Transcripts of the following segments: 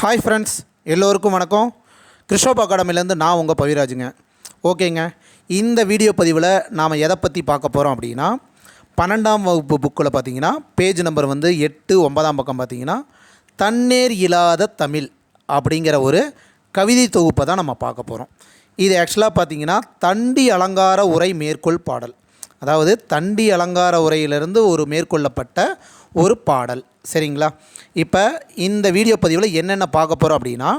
Hi friends எல்லோருக்கும் வணக்கம். Christophe அகாடமிலேருந்து நான் உங்கள் பவிராஜுங்க. ஓகேங்க. இந்த வீடியோ பதிவில் நாம் எதை பற்றி பார்க்க போகிறோம் அப்படின்னா பன்னெண்டாம் வகுப்பு புக்கில் பார்த்தீங்கன்னா பேஜ் நம்பர் வந்து எட்டு ஒன்பதாம் பக்கம் பார்த்தீங்கன்னா தண்ணீர் இல்லாத தமிழ் அப்படிங்கிற ஒரு கவிதை தொகுப்பை தான் நம்ம பார்க்க போகிறோம் இது ஆக்சுவலாக பார்த்தீங்கன்னா தண்டி அலங்கார உரை மேற்கோள் பாடல். அதாவது தண்டி அலங்கார உரையிலிருந்து ஒரு மேற்கொள்ளப்பட்ட ஒரு பாடல். சரிங்களா? இப்போ இந்த வீடியோ பதிவில் என்னென்ன பார்க்க போகிறோம் அப்படின்னா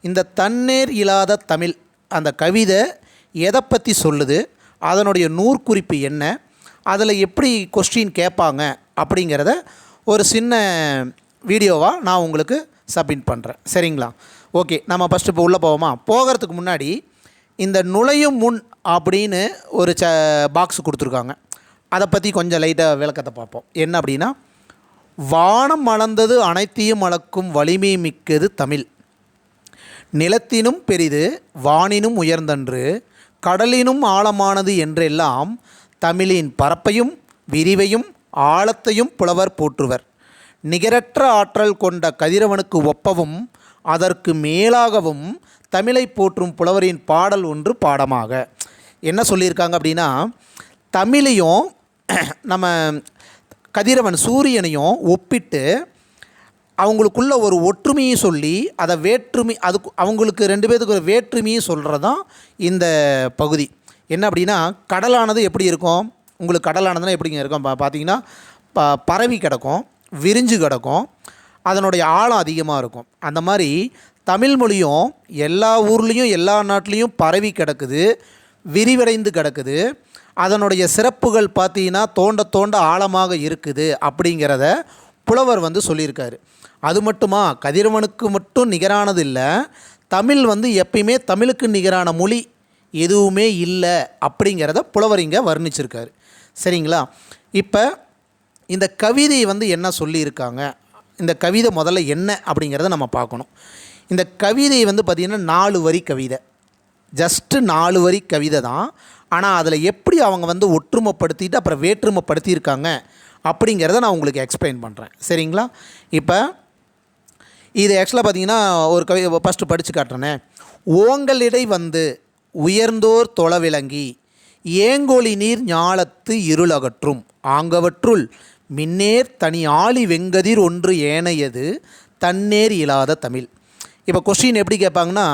இந்த தண்ணீர் இல்லாத தமிழ் அந்த கவிதை எதை பற்றி சொல்லுது அதனுடைய நூற்குறிப்பு என்ன அதில் எப்படி கொஸ்டின் கேட்பாங்க அப்படிங்கிறத ஒரு சின்ன வீடியோவாக நான் உங்களுக்கு சப்மிட் பண்ணுறேன் சரிங்களா? ஓகே நம்ம ஃபஸ்ட்டு இப்போ உள்ளே போவோமா? போகிறதுக்கு முன்னாடி இந்த நுழையும் முன் அப்படின்னு ஒரு ச பாக்ஸ் கொடுத்துருக்காங்க. அதை பற்றி கொஞ்சம் லைட்டாக விளக்கத்தை பார்ப்போம். என்ன அப்படின்னா வானம் மலர்ந்தது அனைத்தையும் அளக்கும் வலிமை மிக்கது தமிழ். நிலத்தினும் பெரிது வானினும் உயர்ந்தன்று கடலினும் ஆழமானது என்றெல்லாம் தமிழின் பரப்பையும் விரிவையும் ஆழத்தையும் புலவர் போற்றுவர். நிகரற்ற ஆற்றல் கொண்ட கதிரவனுக்கு ஒப்பவும் அதற்கு மேலாகவும் தமிழை போற்றும் புலவரின் பாடல் ஒன்று பாடமாக. என்ன சொல்லியிருக்காங்க அப்படின்னா தமிழையும் நம்ம கதிரவன் சூரியனையும் ஒப்பிட்டு அவங்களுக்குள்ள ஒரு ஒற்றுமையும் சொல்லி அதை வேற்றுமை அதுக்கு அவங்களுக்கு ரெண்டு பேத்துக்கு ஒரு வேற்றுமையும் சொல்கிறது தான் இந்த பகுதி. என்ன அப்படின்னா கடலானது எப்படி இருக்கும்? உங்களுக்கு கடலானதுன்னா எப்படிங்க இருக்கும்? பா பார்த்தீங்கன்னா ப பரவி கிடக்கும். விரிஞ்சு கிடக்கும். அதனுடைய ஆழம் அதிகமாக இருக்கும். அந்த மாதிரி தமிழ் மொழியும் எல்லா ஊர்லேயும் எல்லா நாட்டிலையும் பரவி கிடக்குது. விரிவடைந்து கிடக்குது. அதனுடைய சிறப்புகள் பார்த்தீங்கன்னா தோண்ட தோண்ட ஆழமாக இருக்குது அப்படிங்கிறத புலவர் வந்து சொல்லியிருக்காரு. அது மட்டுமா? கதிரவனுக்கு மட்டும் நிகரானது இல்லை. தமிழ் வந்து எப்பயுமே தமிழுக்கு நிகரான மொழி எதுவுமே இல்லை அப்படிங்கிறத புலவர் இங்கே வர்ணிச்சிருக்காரு. சரிங்களா? இப்போ இந்த கவிதை வந்து என்ன சொல்லியிருக்காங்க? இந்த கவிதை முதல்ல என்ன அப்படிங்கிறத நம்ம பார்க்கணும். இந்த கவிதை வந்து பார்த்திங்கன்னா நாலு வரி கவிதை. ஜஸ்ட்டு நாலு வரி கவிதை தான். ஆனால் அதில் எப்படி அவங்க வந்து ஒற்றுமைப்படுத்திட்டு அப்புறம் வேற்றுமைப்படுத்தியிருக்காங்க அப்படிங்கிறத நான் உங்களுக்கு எக்ஸ்பிளைன் பண்ணுறேன் சரிங்களா? இப்போ இது ஆக்சுவலாக பார்த்தீங்கன்னா ஒரு கவி ஃபஸ்ட்டு படித்து காட்டுறேனே. ஓங்களிடை வந்து உயர்ந்தோர் தொலைவிளங்கி ஏங்கொழி நீர் ஞாலத்து இருளகற்றும் ஆங்கவற்றுள் மின்னேர் தனி ஆழி வெங்கதிர் ஒன்று ஏனையது தன்னேர் இல்லாத தமிழ். இப்போ கொஸ்டின் எப்படி கேட்பாங்கன்னா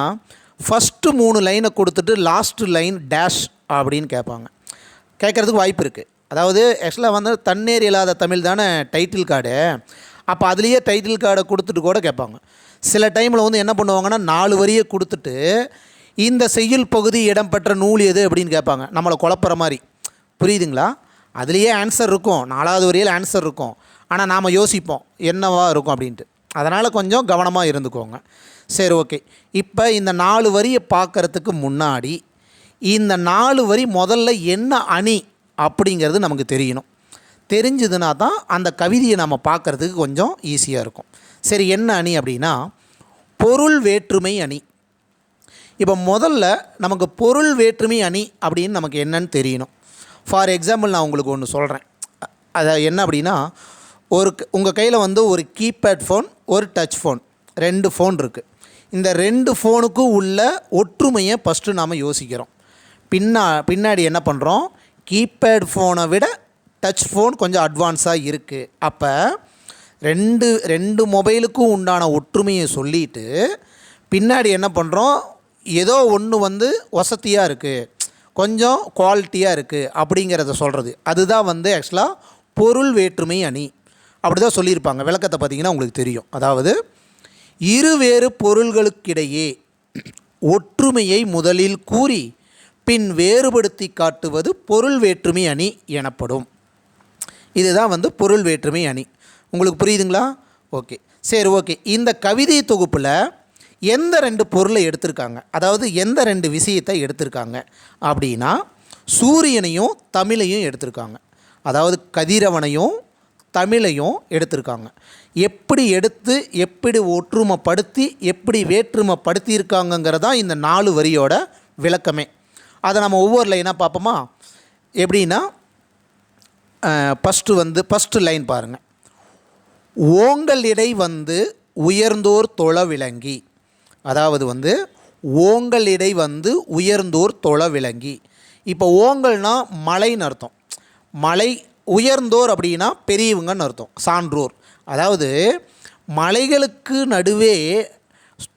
ஃபஸ்ட்டு மூணு லைனை கொடுத்துட்டு லாஸ்ட்டு லைன் டேஷ் அப்படின்னு கேட்பாங்க. கேட்குறதுக்கு வாய்ப்பு இருக்குது அதாவது ஆக்சுவலாக வந்து தன்னேர் இல்லாத தமிழ் தானே டைட்டில் கார்டு அப்போ அதுலேயே டைட்டில் கார்டை கொடுத்துட்டு கூட கேட்பாங்க. சில டைமில் வந்து என்ன பண்ணுவாங்கன்னா நாலு வரியை கொடுத்துட்டு இந்த செய்யுள் பகுதி இடம்பெற்ற நூல் எது அப்படின்னு கேட்பாங்க. நம்மளை குழப்புற மாதிரி. புரியுதுங்களா? அதுலேயே ஆன்சர் இருக்கும். நாலாவது வரியில் ஆன்சர் இருக்கும். ஆனால் நாம் யோசிப்போம். என்னவா இருக்கும் அப்படின்ட்டு. அதனால் கொஞ்சம் கவனமாக இருந்துக்கோங்க. சரி ஓகே இப்போ இந்த நாலு வரியை பார்க்குறதுக்கு முன்னாடி இந்த நாலு வரி முதல்ல என்ன அணி அப்படிங்கிறது நமக்கு தெரியணும். தெரிஞ்சதுனா தான் அந்த கவிதையை நம்ம பார்க்குறதுக்கு கொஞ்சம் ஈஸியாக இருக்கும். சரி என்ன அணி அப்படின்னா பொருள் வேற்றுமை அணி. இப்போ முதல்ல நமக்கு பொருள் வேற்றுமை அணி அப்படின்னு நமக்கு என்னன்னு தெரியணும். ஃபார் எக்ஸாம்பிள் நான் உங்களுக்கு ஒன்று சொல்கிறேன் அதை என்ன அப்படின்னா ஒரு உங்கள் கையில் வந்து ஒரு கீபேட் ஃபோன் ஒரு டச் ஃபோன் ரெண்டு ஃபோன் இருக்குது இந்த ரெண்டு ஃபோனுக்கும் உள்ள ஒற்றுமையை ஃபஸ்ட்டு நாம் யோசிக்கிறோம். பின்னா பின்னாடி என்ன பண்ணுறோம் கீபேட் ஃபோனை விட டச் ஃபோன் கொஞ்சம் அட்வான்ஸாக இருக்குது அப்போ ரெண்டு ரெண்டு மொபைலுக்கும் உண்டான ஒற்றுமையை சொல்லிட்டு பின்னாடி என்ன பண்ணுறோம் ஏதோ ஒன்று வந்து வசதியாக இருக்குது கொஞ்சம் குவாலிட்டியாக இருக்குது அப்படிங்கிறத சொல்கிறது அதுதான் வந்து ஆக்சுவலாக பொருள் வேற்றுமை அணி. அப்படி தான் சொல்லியிருப்பாங்க. விளக்கத்தை பார்த்தீங்கன்னா உங்களுக்கு தெரியும். அதாவது இருவேறு பொருள்களுக்கிடையே ஒற்றுமையை முதலில் கூறி பின் வேறுபடுத்தி காட்டுவது பொருள் வேற்றுமை அணி எனப்படும். இதுதான் வந்து பொருள் வேற்றுமை அணி. உங்களுக்கு புரியுதுங்களா? ஓகே. சரி ஓகே. இந்த கவிதை தொகுப்பில் எந்த ரெண்டு பொருளை எடுத்திருக்காங்க? அதாவது எந்த ரெண்டு விஷயத்தை எடுத்திருக்காங்க? அப்படின்னா சூரியனையும் தமிழையும் எடுத்திருக்காங்க. அதாவது கதிரவனையும் தமிழையும் எடுத்திருக்காங்க. எப்படி எடுத்து எப்படி ஒற்றுமைப்படுத்தி எப்படி வேற்றுமைப்படுத்தியிருக்காங்கங்கிறதான் இந்த நாலு வரியோட விளக்கமே. அதை நம்ம ஒவ்வொரு லைனாக பார்ப்போமா? எப்படின்னா ஃபஸ்ட்டு வந்து ஃபஸ்ட்டு லைன் பாருங்கள் ஓங்கல் இடை வந்து உயர்ந்தோர் தொழ விளங்கி. அதாவது வந்து ஓங்கலிடை வந்து உயர்ந்தோர் தொலை விளங்கி. இப்போ ஓங்கல்னா மலைன்னு அர்த்தம். மலை உயர்ந்தோர் அப்படின்னா பெரியவங்கன்னு அர்த்தம் சான்றோர். அதாவது மலைகளுக்கு நடுவே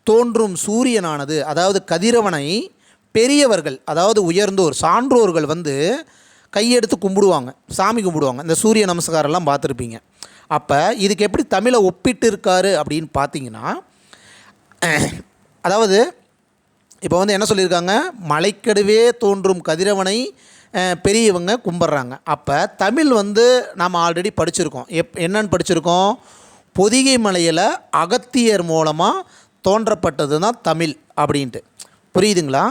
தோன்றும் சூரியனானது அதாவது கதிரவனை பெரியவர்கள் அதாவது உயர்ந்தோர் சான்றோர்கள் வந்து கையெடுத்து கும்பிடுவாங்க சாமி கும்பிடுவாங்க. இந்த சூரிய நமஸ்காரம்லாம் பார்த்துருப்பீங்க. அப்போ இதுக்கு எப்படி தமிழை ஒப்பிட்டு இருக்காரு அப்படின்னு பார்த்தீங்கன்னா அதாவது இப்போ வந்து என்ன சொல்லியிருக்காங்க? மலைக்கடுவே தோன்றும் கதிரவனை பெரியவங்க கும்பிட்றாங்க அப்போ தமிழ் வந்து நாம் ஆல்ரெடி படிச்சிருக்கோம். எப் என்னன்னு படிச்சிருக்கோம்? பொதிகை மலையில் அகத்தியர் மூலமாக தோன்றப்பட்டது தான் தமிழ் அப்படின்ட்டு. புரியுதுங்களா?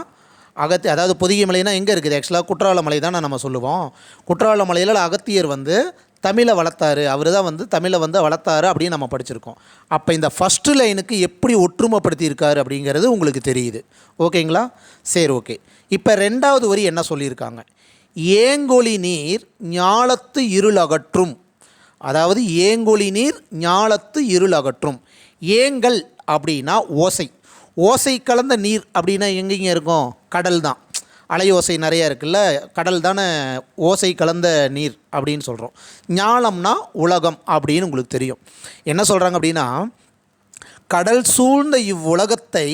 அகத்தி அதாவது பொதிகை மலைனா எங்கே இருக்குது? ஆக்சுவலாக குற்றால மலை தான் நம்ம சொல்லுவோம். குற்றால மலையில் அகத்தியர் வந்து தமிழை வளர்த்தாரு. அவர் தான் வந்து தமிழை வந்து வளர்த்தாரு அப்படின்னு நம்ம படிச்சிருக்கோம். அப்போ இந்த ஃபஸ்ட்டு லைனுக்கு எப்படி ஒற்றுமைப்படுத்தியிருக்காரு அப்படிங்கிறது உங்களுக்கு தெரியுது. ஓகேங்களா? சரி ஓகே. இப்போ ரெண்டாவது வரி என்ன சொல்லியிருக்காங்க? ஏங்கொழி நீர் ஞாலத்து இருள் அகற்றும். அதாவது ஏங்கொழி நீர் ஞாலத்து இருள் அகற்றும். ஏங்கல் அப்படின்னா ஓசை. ஓசை கலந்த நீர் அப்படின்னா எங்கெங்க இருக்கும்? கடல் தான். அலை ஓசை நிறையா இருக்குல்ல கடல் தானே ஓசை கலந்த நீர் அப்படின்னு சொல்கிறோம் ஞானம்னா உலகம் அப்படின்னு உங்களுக்கு தெரியும். என்ன சொல்கிறாங்க அப்படின்னா கடல் சூழ்ந்த இவ்வுலகத்தை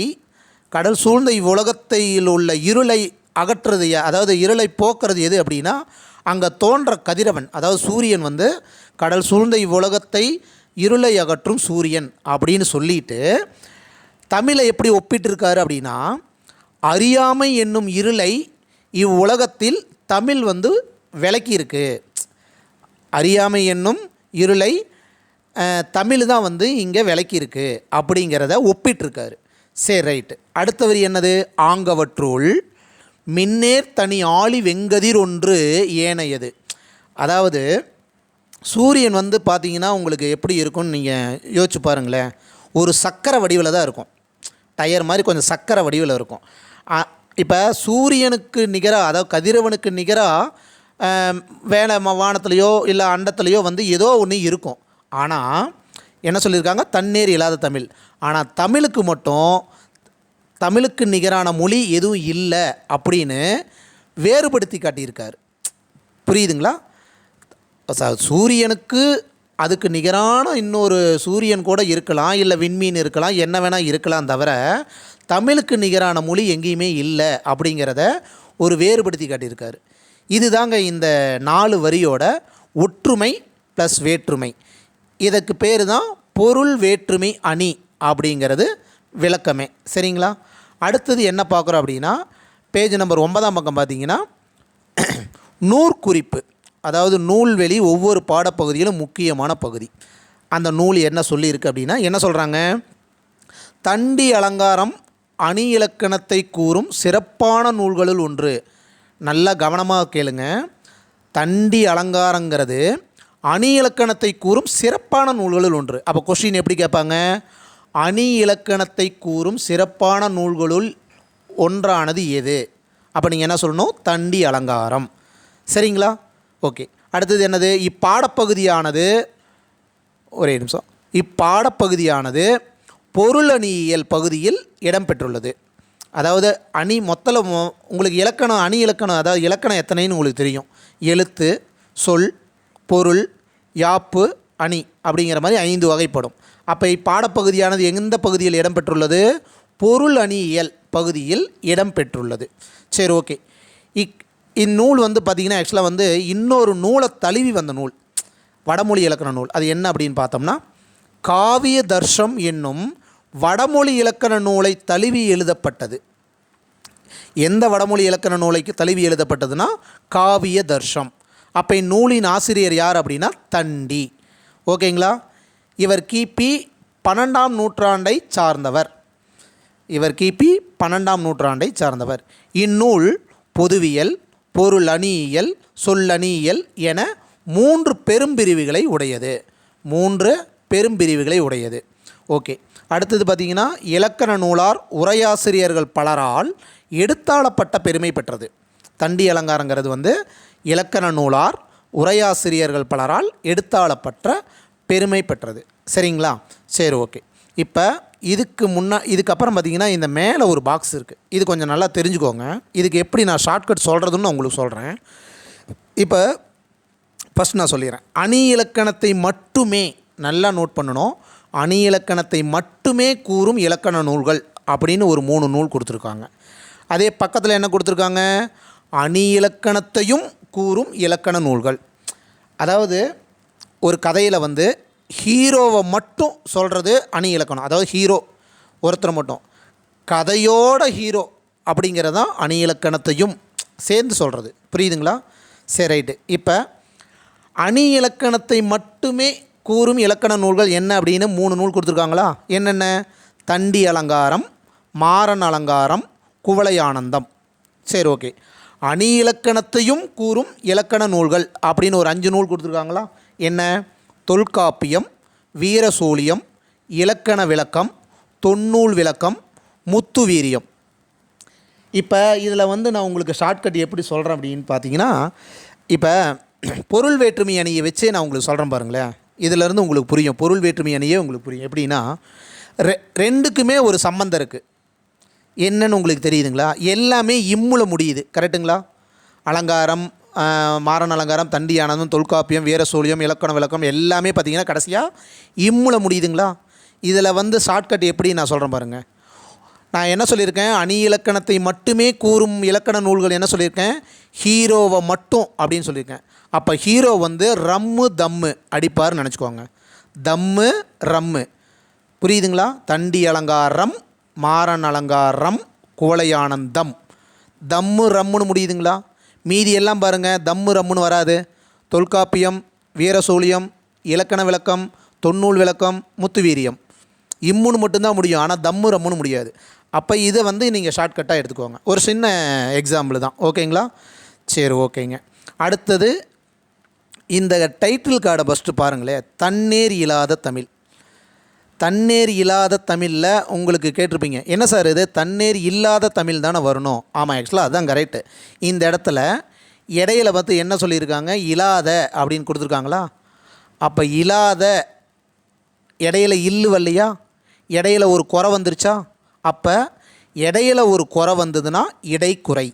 கடல் சூழ்ந்த இவ்வுலகத்தில் உள்ள இருளை அகற்றுறது அதாவது இருளை போக்குறது எது அப்படின்னா அங்கே தோன்ற கதிரவன் அதாவது சூரியன் வந்து கடல் சூழ்ந்த இவ்வுலகத்தை இருளை அகற்றும் சூரியன் அப்படின்னு சொல்லிட்டு தமிழை எப்படி ஒப்பிட்டிருக்காரு அப்படின்னா அறியாமை என்னும் இருளை இவ்வுலகத்தில் தமிழ் வந்து விளக்கியிருக்கு. அறியாமை என்னும் இருளை தமிழ் தான் வந்து இங்கே விளக்கியிருக்கு அப்படிங்கிறத ஒப்பிட்டிருக்காரு. சரி ரைட்டு. அடுத்த வரி என்னது? ஆங்கவற்றுள் மின்னேர் தனி ஆழி வெங்கதிர் ஒன்று ஏனையது. அதாவது சூரியன் வந்து பார்த்தீங்கன்னா உங்களுக்கு எப்படி இருக்கும்னு நீங்கள் யோசிச்சு பாருங்களேன். ஒரு சக்கரை வடிவில் தான் இருக்கும். டயர் மாதிரி கொஞ்சம் சக்கரை வடிவில் இருக்கும். இப்போ சூரியனுக்கு நிகராக அதாவது கதிரவனுக்கு நிகராக வேலை வானத்துலேயோ இல்லை அண்டத்துலேயோ வந்து ஏதோ ஒன்று இருக்கும். ஆனால் என்ன சொல்லியிருக்காங்க? தண்ணீர் இல்லாத தமிழ். ஆனால் தமிழுக்கு மட்டும் தமிழுக்கு நிகரான மொழி எதுவும் இல்லை அப்படின்னு வேறுபடுத்தி காட்டியிருக்கார். புரியுதுங்களா? சூரியனுக்கு அதுக்கு நிகரான இன்னொரு சூரியன் கூட இருக்கலாம் இல்லை விண்மீன் இருக்கலாம் என்ன வேணால் இருக்கலாம் தவிர தமிழுக்கு நிகரான மொழி எங்கேயுமே இல்லை அப்படிங்கிறத ஒரு வேறுபடுத்தி காட்டியிருக்காரு. இதுதாங்க இந்த நாலு வரியோட ஒற்றுமை ப்ளஸ் வேற்றுமை. இதற்கு பேர் தான் பொருள் வேற்றுமை அணி அப்படிங்கிறது விளக்கமே. சரிங்களா? அடுத்தது என்ன பார்க்குறோம் அப்படின்னா பேஜ் நம்பர் ஒன்பதாம் பக்கம் பார்த்தீங்கன்னா நூற்குறிப்பு. அதாவது நூல்வெளி ஒவ்வொரு பாடப்பகுதியிலும் முக்கியமான பகுதி. அந்த நூல் என்ன சொல்லியிருக்கு அப்படின்னா என்ன சொல்கிறாங்க தண்டி அலங்காரம் அணி இலக்கணத்தை கூறும் சிறப்பான நூல்களுள் ஒன்று. நல்லா கவனமாக கேளுங்க. தண்டி அலங்காரங்கிறது அணி இலக்கணத்தை கூறும் சிறப்பான நூல்களுள் ஒன்று. அப்போ கொஸ்டின் எப்படி கேட்பாங்க? அணி இலக்கணத்தை கூறும் சிறப்பான நூல்களுள் ஒன்றானது எது? அப்போ நீங்கள் என்ன சொல்லணும்? தண்டி அலங்காரம். சரிங்களா? ஓகே. அடுத்தது என்னது? இப்பாடப்பகுதியானது. ஒரே நிமிஷம். இப்பாடப்பகுதியானது பொருளணியியல் பகுதியில் இடம்பெற்றுள்ளது. அதாவது அணி மொத்தல உங்களுக்கு இலக்கணம் அணி இலக்கணம் அதாவது இலக்கணம் எத்தனைன்னு உங்களுக்கு தெரியும். எழுத்து சொல் பொருள் யாப்பு அணி அப்படிங்கிற மாதிரி ஐந்து வகைப்படும். அப்போ இப்பாடப்பகுதியானது எந்த பகுதியில் இடம்பெற்றுள்ளது? பொருள் அணியியல் பகுதியில் இடம்பெற்றுள்ளது. சரி ஓகே. இக் இந்நூல் வந்து பார்த்திங்கன்னா ஆக்சுவலாக வந்து இன்னொரு நூலை தழுவி வந்த நூல். வடமொழி இலக்கண நூல். அது என்ன அப்படின்னு பார்த்தோம்னா காவிய தர்ஷம் என்னும் வடமொழி இலக்கண நூலை தழுவி எழுதப்பட்டது. எந்த வடமொழி இலக்கண நூலைக்கு தழுவி எழுதப்பட்டதுன்னா காவிய தர்ஷம் அப்போ இந்நூலின் ஆசிரியர் யார் அப்படின்னா தண்டி. ஓகேங்களா? இவர் கிபி பன்னெண்டாம் நூற்றாண்டை சார்ந்தவர். இவர் கிபி பன்னெண்டாம் நூற்றாண்டை சார்ந்தவர். இந்நூல் பொதுவியல் பொருள் அணியியல் சொல்லணியியல் என மூன்று பெரும்பிரிவுகளை உடையது. மூன்று பெரும் பிரிவுகளை உடையது. ஓகே. அடுத்தது பார்த்தீங்கன்னா இலக்கண நூலார் உரையாசிரியர்கள் பலரால் எடுத்தாளப்பட்ட பெருமை பெற்றது. தண்டி அலங்காரங்கிறது வந்து இலக்கண நூலார் உரையாசிரியர்கள் பலரால் எடுத்தாளப்பட்ட பெருமை பெற்றது. சரிங்களா? சரி ஓகே. இப்போ இதுக்கு முன்னா இதுக்கப்புறம் பார்த்தீங்கன்னா இந்த மேலே ஒரு பாக்ஸ் இருக்குது இது கொஞ்சம் நல்லா தெரிஞ்சுக்கோங்க. இதுக்கு எப்படி நான் ஷார்ட்கட் சொல்கிறதுன்னு உங்களுக்கு சொல்கிறேன் இப்போ ஃபஸ்ட் நான் சொல்லிடுறேன். அணி இலக்கணத்தை மட்டுமே நல்லா நோட் பண்ணணும். அணி இலக்கணத்தை மட்டுமே கூறும் இலக்கண நூல்கள் அப்படின்னு ஒரு மூணு நூல் கொடுத்துருக்காங்க. அதே பக்கத்தில் என்ன கொடுத்துருக்காங்க? அணி இலக்கணத்தையும் கூறும் இலக்கண நூல்கள். அதாவது ஒரு கதையில் வந்து ஹீரோவை மட்டும் சொல்கிறது அணி இலக்கணம். அதாவது ஹீரோ ஒருத்தர் மட்டும். கதையோட ஹீரோ அப்படிங்கிறது தான் அணி இலக்கணத்தையும் சேர்ந்து சொல்கிறது புரியுதுங்களா? சரி ரைட்டு. இப்போ அணி இலக்கணத்தை மட்டுமே கூறும் இலக்கண நூல்கள் என்ன அப்படின்னு மூணு நூல் கொடுத்துருக்காங்களா? என்னென்ன? தண்டி அலங்காரம் மாறன் அலங்காரம் குவளையானந்தம் சரி ஓகே. அணி இலக்கணத்தையும் கூறும் இலக்கண நூல்கள் அப்படின்னு ஒரு அஞ்சு நூல் கொடுத்துருக்காங்களா? என்ன? தொல்காப்பியம் வீரசூலியம் இலக்கண விளக்கம் தொன்னூல் விளக்கம் முத்து வீரியம். இப்போ இதில் வந்து நான் உங்களுக்கு ஷார்ட்கட் எப்படி சொல்கிறேன் அப்படின்னு பார்த்தீங்கன்னா இப்போ பொருள் வேற்றுமை அணியை வச்சே நான் உங்களுக்கு சொல்கிறேன் பாருங்களேன். இதிலேருந்து உங்களுக்கு புரியும். பொருள் வேற்றுமை அணியே உங்களுக்கு புரியும். எப்படின்னா ரெ ரெண்டுக்குமே ஒரு சம்மந்தம் இருக்குது என்னன்னு உங்களுக்கு தெரியுதுங்களா? எல்லாமே இம்முல முடியுது. கரெக்டுங்களா அலங்காரம் மாறன் அலங்காரம் தண்டியானதும் தொல்காப்பியம் வீரசூலியம் இலக்கண விளக்கம் எல்லாமே பார்த்தீங்கன்னா கடைசியாக இம்முல முடியுதுங்களா? இதில் வந்து ஷார்ட்கட் எப்படி நான் சொல்கிறேன் பாருங்கள் நான் என்ன சொல்லியிருக்கேன்? அணி இலக்கணத்தை மட்டுமே கூறும் இலக்கண நூல்கள் என்ன சொல்லியிருக்கேன்? ஹீரோவை மட்டும் அப்படின்னு சொல்லியிருக்கேன். அப்போ ஹீரோ வந்து ரம்மு தம்மு அடிப்பார்னு நினச்சிக்கோங்க. தம்மு ரம்மு. புரியுதுங்களா? தண்டி அலங்காரம் மாறன் அலங்காரம் குவளையானந்தம் தம்மு ரம்முன்னு முடியுதுங்களா? மீதி எல்லாம் பாருங்கள் தம்மு ரம்முன்னு வராது. தொல்காப்பியம் வீரசூலியம் இலக்கண விளக்கம் தொன்னூல் விளக்கம் முத்துவீரியம். இம்முன்னு மட்டும்தான் முடியும் ஆனால் தம்மு ரம்முன்னு முடியாது. அப்போ இதை வந்து நீங்கள் ஷார்ட்கட்டாக எடுத்துக்கோங்க. ஒரு சின்ன எக்ஸாம்பிள் தான். ஓகேங்களா சரி ஓகேங்க அடுத்தது இந்த டைட்டில் கார்டை ஃபஸ்ட்டு பாருங்களேன் தண்ணீர் இல்லாத தமிழ். தண்ணீர் இல்லாத தமிழில் உங்களுக்கு கேட்டிருப்பீங்க என்ன சார் இது? தண்ணீர் இல்லாத தமிழ் தானே வரணும்? ஆமாம் ஆக்சுவலாக அதுதான் கரெக்டு இந்த இடத்துல இடையில பார்த்து என்ன சொல்லியிருக்காங்க? இல்லாத அப்படின்னு கொடுத்துருக்காங்களா? அப்போ இல்லாத இடையில இல்லு வரலையா? இடையில ஒரு குறை வந்துருச்சா? அப்போ இடையில ஒரு குறை வந்ததுன்னா இடைக்குறை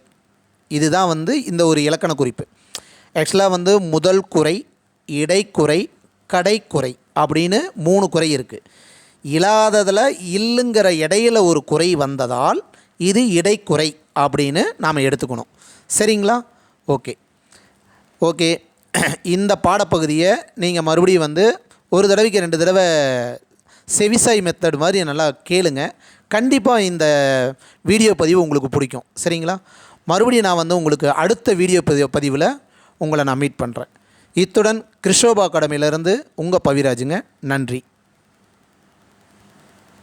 இதுதான் வந்து இந்த ஒரு இலக்கண குறிப்பு. ஆக்சுவலாக வந்து முதல் குறை இடைக்குறை கடைக்குறை அப்படின்னு மூணு குறை இருக்குது இல்லாததில் இல்லுங்கிற இடையில ஒரு குறை வந்ததால் இது இடைக்குறை அப்படின்னு நாம் எடுத்துக்கணும். சரிங்களா? ஓகே. ஓகே. இந்த பாடப்பகுதியை நீங்கள் மறுபடியும் வந்து ஒரு தடவைக்கு ரெண்டு தடவை செவிசாய் மெத்தட் மாதிரி நல்லா கேளுங்க. கண்டிப்பாக இந்த வீடியோ பதிவு உங்களுக்கு பிடிக்கும். சரிங்களா? மறுபடியும் நான் வந்து உங்களுக்கு அடுத்த வீடியோ பதிவு பதிவில் உங்களை நான் மீட் பண்ணுறேன் இத்துடன் கிறிஷோபா அகாடமியிலேருந்து உங்கள் பவிராஜுங்க நன்றி.